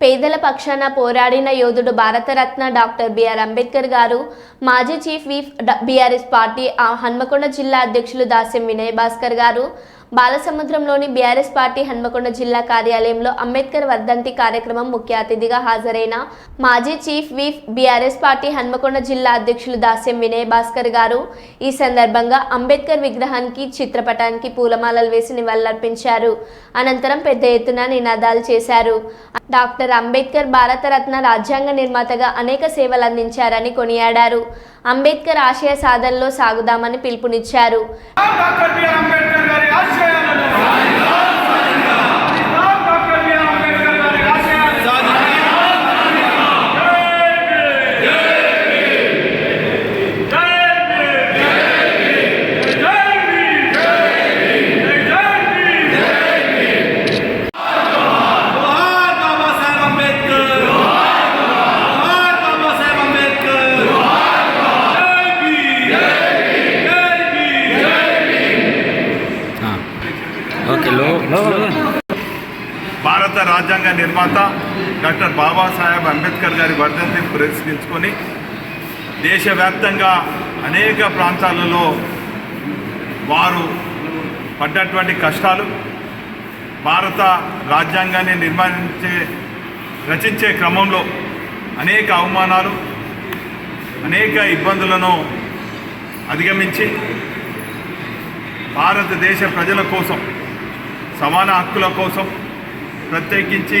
పేదల పక్షాన పోరాడిన యోధుడు భారతరత్న డాక్టర్ బిఆర్ అంబేద్కర్ గారు మాజీ chief whip BRS party Hanamkonda జిల్లా అధ్యక్షులు దాస్యం వినయ్ భాస్కర్ గారు బాలసముద్రంలోని బీఆర్ఎస్ పార్టీ హన్మకొండ జిల్లా కార్యాలయంలో అంబేద్కర్ వర్ధంతి కార్యక్రమం ముఖ్య అతిథిగా హాజరైన మాజీ chief whip BRS party Hanamkonda జిల్లా అధ్యక్షులు దాస్యం వినయ్ భాస్కర్ గారు ఈ సందర్భంగా అంబేద్కర్ విగ్రహానికి చిత్రపటానికి పూలమాలలు వేసి నివాళులర్పించారు. అనంతరం పెద్ద ఎత్తున నినాదాలు చేశారు. డాక్టర్ అంబేద్కర్ భారతరత్న రాజ్యాంగ నిర్మాతగా అనేక సేవలు అందించారని కొనియాడారు. అంబేద్కర్ ఆశయ సాధనలో సాగుదామని పిలుపునిచ్చారు డాక్టర్ బిఆర్ అంబేద్కర్ గారి ఆశయాలను డాక్టర్ బిఆర్ అంబేద్కర్ గారి ఆశయాలను ఓకే లో లో భారత రాజ్యాంగ నిర్మాత డాక్టర్ బాబాసాహెబ్ అంబేద్కర్ గారి వర్ధంతిని పురస్కరించుకొని దేశవ్యాప్తంగా అనేక ప్రాంతాలలో వారు పడ్డటువంటి కష్టాలు భారత రాజ్యాంగాన్ని నిర్మాణించే రచించే క్రమంలో అనేక అవమానాలు అనేక ఇబ్బందులను అధిగమించి భారతదేశ ప్రజల కోసం సమాన హక్కుల కోసం ప్రత్యేకించి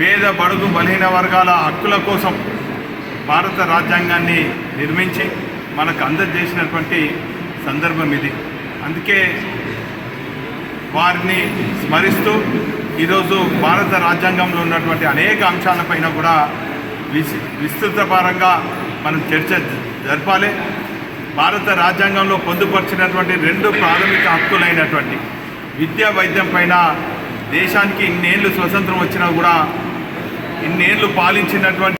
పేద బడుగు బలహీన వర్గాల హక్కుల కోసం భారత రాజ్యాంగాన్ని నిర్మించి మనకు అందజేసినటువంటి సందర్భం ఇది. అందుకే వారిని స్మరిస్తూ ఈరోజు భారత రాజ్యాంగంలో ఉన్నటువంటి అనేక అంశాలపైన కూడా విస్ విస్తృతపరంగా మనం చర్చ జరపాలి. భారత రాజ్యాంగంలో పొందుపరిచినటువంటి రెండు ప్రాథమిక హక్కులైనటువంటి విద్యా వైద్యం పైన దేశానికి ఇన్నేళ్ళు స్వతంత్రం వచ్చినా కూడా ఇన్నేళ్ళు పాలించినటువంటి